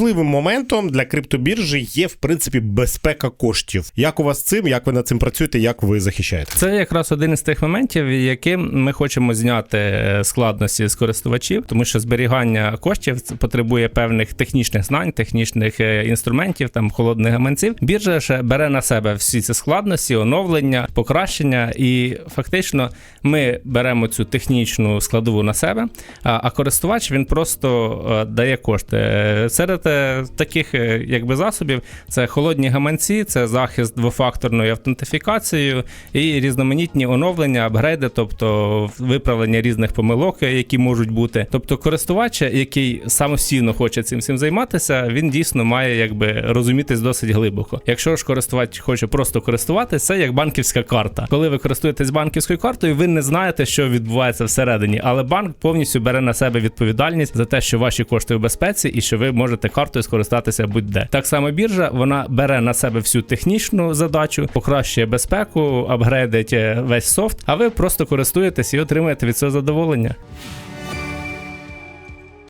Важливим моментом для криптобіржі є в принципі безпека коштів. Як у вас цим? Як ви над цим працюєте? Як ви захищаєте? Це якраз один із тих моментів, яким ми хочемо зняти е, складності з користувачів, тому що зберігання коштів потребує певних технічних знань, технічних е, інструментів, там холодних гаманців. Біржа ще бере на себе всі ці складності, оновлення, покращення, і фактично ми беремо цю технічну складову на себе. А, користувач він просто е, дає кошти. Серед е, таких е, якби засобів це холодні гаманці, це захист двофакторною автентифікацією і різноманітні оновлення, апгрейди, тобто виправлення різних помилок, е, які можуть бути. Тобто, користувач, який самостійно хоче цим всім займатися, він дійсно має якби розумітись досить глибоко. Якщо ж користувач хоче просто користуватися, це як банківська карта. Коли ви користуєтесь банківською картою, ви не знаєте, що відбувається всередині, але банк повністю бере на себе відповідальність за те, що ваші кошти в безпеці і що ви можете картою скористатися будь-де. Так само біржа вона бере на себе всю технічну задачу, покращує безпеку, апгрейдить е, весь софт, а ви просто користуєтесь і отримуєте від цього задоволення.